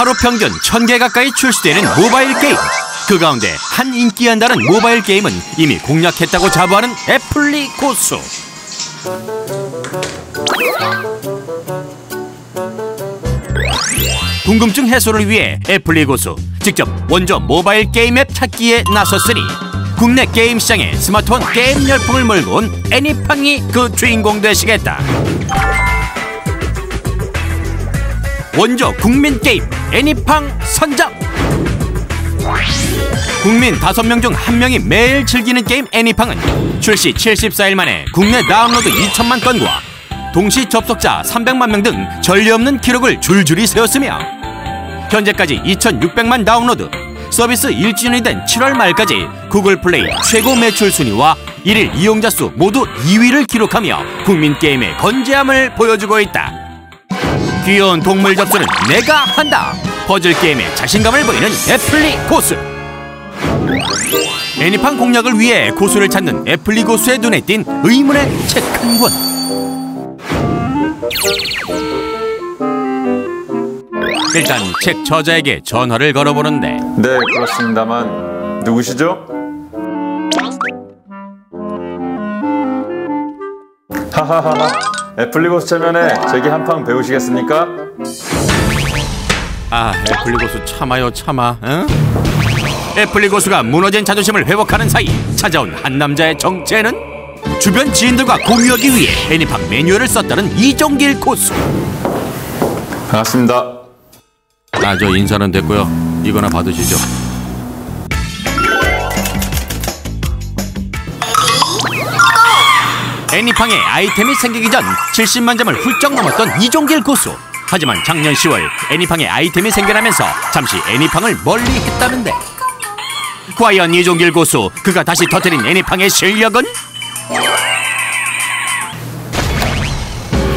하루 평균 1000개 가까이 출시되는 모바일 게임. 그 가운데 한 인기 한다는 모바일 게임은 이미 공략했다고 자부하는 애플리 고수. 궁금증 해소를 위해 애플리 고수 직접 원조 모바일 게임 앱 찾기에 나섰으니 국내 게임 시장에 스마트폰 게임 열풍을 몰고 온 애니팡이 그 주인공 되시겠다. 원조 국민 게임 애니팡 선정. 국민 5명 중 1명이 매일 즐기는 게임 애니팡은 출시 74일 만에 국내 다운로드 2천만 건과 동시 접속자 300만 명 등 전례 없는 기록을 줄줄이 세웠으며 현재까지 2,600만 다운로드 서비스 1주년이 된 7월 말까지 구글 플레이 최고 매출 순위와 1일 이용자 수 모두 2위를 기록하며 국민 게임의 건재함을 보여주고 있다. 귀여운 동물 접수는 내가 한다. 퍼즐 게임에 자신감을 보이는 애플리 고수. 애니팡 공략을 위해 고수를 찾는 애플리 고수의 눈에 띈 의문의 책 한 권. 일단 책 저자에게 전화를 걸어보는데 네, 그렇습니다만 누구시죠? 하하하하. 애플리고스 체면에 제기 한 판 배우시겠습니까? 아 애플리 고수 참아요 참아 응? 애플리 고수가 무너진 자존심을 회복하는 사이 찾아온 한 남자의 정체는 주변 지인들과 공유하기 위해 애니팡 매뉴얼을 썼다는 이종길 고수 반갑습니다. 아 저 인사는 됐고요 이거나 받으시죠 애니팡에 아이템이 생기기 전 70만 점을 훌쩍 넘었던 이종길 고수. 하지만 작년 10월 애니팡에 아이템이 생겨나면서 잠시 애니팡을 멀리 했다는데. 과연 이종길 고수 그가 다시 터뜨린 애니팡의 실력은?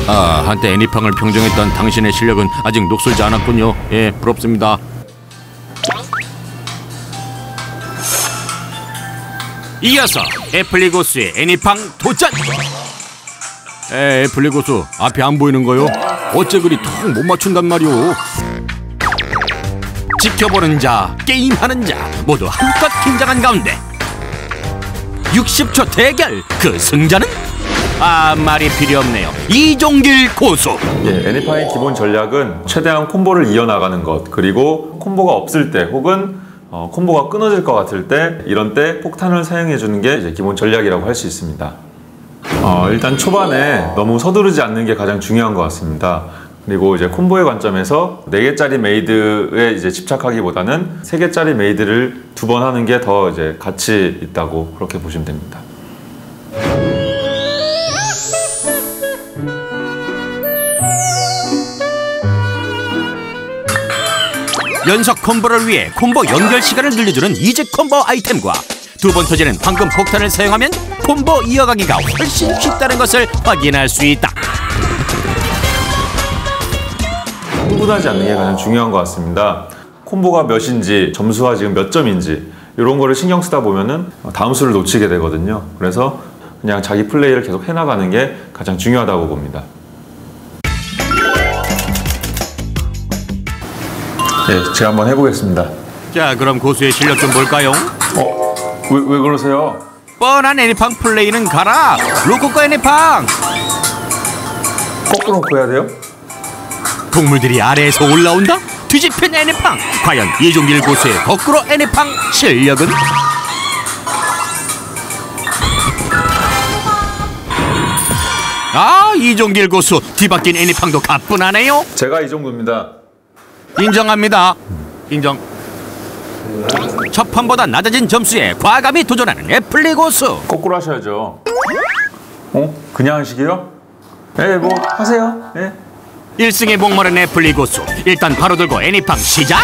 아 한때 애니팡을 평정했던 당신의 실력은 아직 녹슬지 않았군요. 예 부럽습니다 이어서 애플리 고수의 애니팡 도전. 에 애플리 고수 앞이 안 보이는 거요? 어째 그리 턱 못 맞춘단 말이오? 지켜보는 자 게임하는 자 모두 한껏 긴장한 가운데 60초 대결 그 승자는? 아 말이 필요 없네요. 이종길 고수. 예, 애니팡의 기본 전략은 최대한 콤보를 이어나가는 것 그리고 콤보가 없을 때 혹은 어, 콤보가 끊어질 것 같을 때 이런 때 폭탄을 사용해 주는 게 이제 기본 전략이라고 할 수 있습니다. 어, 일단 초반에 너무 서두르지 않는 게 가장 중요한 것 같습니다. 그리고 이제 콤보의 관점에서 4개짜리 메이드에 이제 집착하기보다는 3개짜리 메이드를 두 번 하는 게 더 이제 가치 있다고 그렇게 보시면 됩니다. 연속 콤보를 위해 콤보 연결 시간을 늘려주는 이직 콤보 아이템과 두 번 터지는 황금 폭탄을 사용하면 콤보 이어가기가 훨씬 쉽다는 것을 확인할 수 있다. 흥분하지 않는 게 가장 중요한 것 같습니다. 콤보가 몇인지, 점수가 지금 몇 점인지 이런 거를 신경 쓰다 보면은 다음 수를 놓치게 되거든요. 그래서 그냥 자기 플레이를 계속 해나가는 게 가장 중요하다고 봅니다. 네, 제가 한번 해보겠습니다. 자, 그럼 고수의 실력 좀 볼까요? 어, 왜, 왜 그러세요? 뻔한 애니팡 플레이는 가라. 로코코 애니팡. 거꾸로 놓고 해야 돼요? 동물들이 아래에서 올라온다. 뒤집힌 애니팡. 과연 이종길 고수의 거꾸로 애니팡 실력은? 아, 이종길 고수 뒤바뀐 애니팡도 가뿐하네요. 제가 이 정도입니다. 인정합니다. 인정. 첫 판보다 낮아진 점수에 과감히 도전하는 애플리 고수. 거꾸로 하셔야죠. 어? 그냥 하시게요? 네, 뭐 하세요. 네. 1승에 목마른 애플리 고수. 일단 바로 들고 애니팡 시작.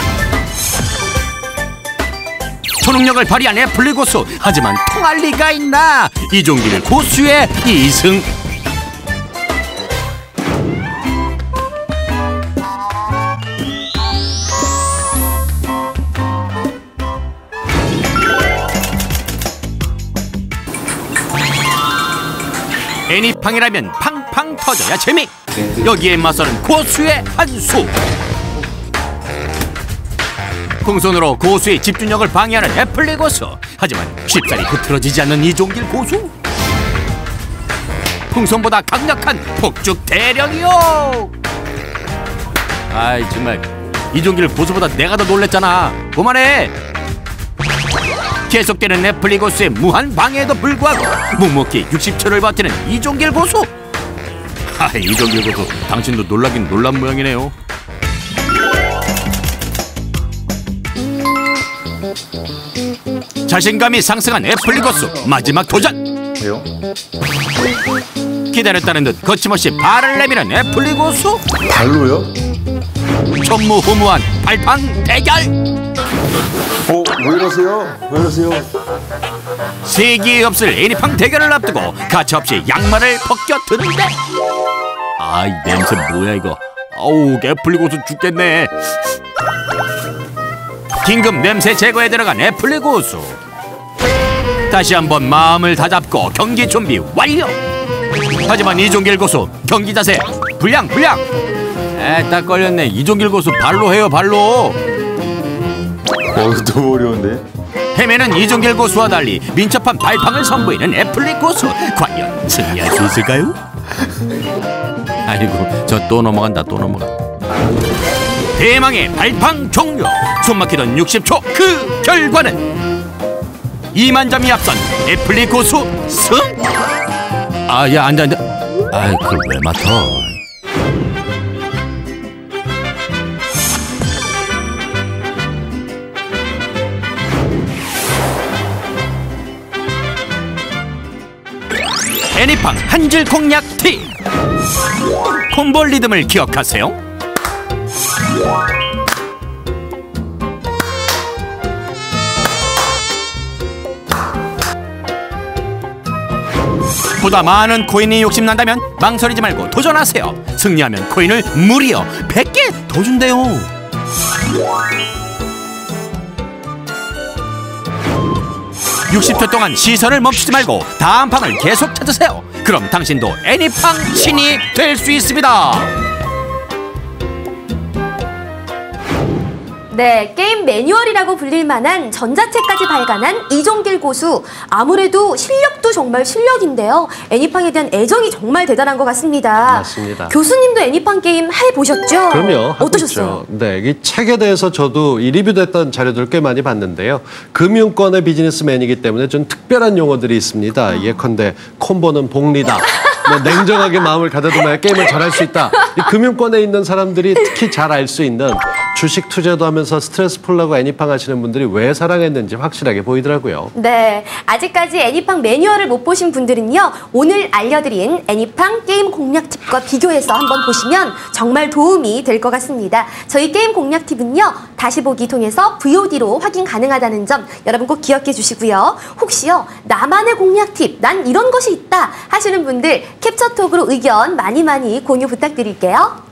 초능력을 발휘한 애플리 고수. 하지만 통할 리가 있나? 이종길 고수의 2승. 애니팡이라면 팡팡 터져야 재미. 여기에 맞서는 고수의 한수. 풍선으로 고수의 집중력을 방해하는 애플리 고수. 하지만 쉽사리 흐트러지지 않는 이종길 고수. 풍선보다 강력한 폭죽 대령이요. 아이 정말. 이종길 고수보다 내가 더 놀랬잖아. 그만해 계속되는 애플리 고수의 무한 방해에도 불구하고 묵묵히 60초를 버티는 이종길 고수. 아 이종길 고수. 당신도 놀라긴 놀란 모양이네요. 자신감이 상승한 애플리 고수 마지막 도전. 왜요? 기다렸다는 듯 거침없이 발을 내미는 애플리 고수. 발로요? 전무후무한 발판 대결 왜 이러세요? 세기에 없을 애니팡 대결을 앞두고 가차없이 양말을 벗겨드는데. 아이 냄새 뭐야 이거? 어우 애플리 고수 죽겠네. 긴급 냄새 제거에 들어간 애플리 고수. 다시 한번 마음을 다잡고 경기 준비 완료! 하지만 이종길 고수 경기 자세 불량 불량! 에딱 걸렸네. 이종길 고수 발로 해요 발로 어, 너무 어려운데? 헤매는 이종길 고수와 달리 민첩한 발팡을 선보이는 애플리 고수. 과연 승리할 수 있을까요? 아이고 저 또 넘어간다 또 넘어가. 대망의 발팡 종료. 숨막히던 60초. 그 결과는? 2만 점이 앞선 애플리 고수 승! 아야 앉아 앉아. 아이 그걸 왜 맡아 애니팡 한줄 공략 팁 콤보 리듬을 기억하세요. 보다 많은 코인이 욕심난다면 망설이지 말고 도전하세요. 승리하면 코인을 무려 100개 더 준대요 60초 동안 시선을 멈추지 말고 다음 팡을 계속 찾으세요. 그럼 당신도 애니팡 신이 될 수 있습니다. 네, 게임 매뉴얼이라고 불릴 만한 전자책까지 발간한 이종길 고수. 아무래도 실력도 정말 실력인데요. 애니팡에 대한 애정이 정말 대단한 것 같습니다. 맞습니다. 교수님도 애니팡 게임 해보셨죠? 그럼요. 어떠셨어요? 있죠. 네, 이 책에 대해서 저도 이 리뷰됐던 자료들 꽤 많이 봤는데요. 금융권의 비즈니스맨이기 때문에 좀 특별한 용어들이 있습니다. 예컨대 콤보는 복리다. 뭐 냉정하게 마음을 가다듬어야 게임을 잘할 수 있다. 이 금융권에 있는 사람들이 특히 잘 알 수 있는 주식 투자도 하면서 스트레스 풀라고 애니팡 하시는 분들이 왜 사랑했는지 확실하게 보이더라고요. 네, 아직까지 애니팡 매뉴얼을 못 보신 분들은요, 오늘 알려드린 애니팡 게임 공략 팁과 비교해서 한번 보시면 정말 도움이 될 것 같습니다. 저희 게임 공략 팁은요, 다시 보기 통해서 VOD로 확인 가능하다는 점 여러분 꼭 기억해 주시고요. 혹시요, 나만의 공략 팁, 난 이런 것이 있다 하시는 분들 캡처톡으로 의견 많이 많이 공유 부탁드릴게요.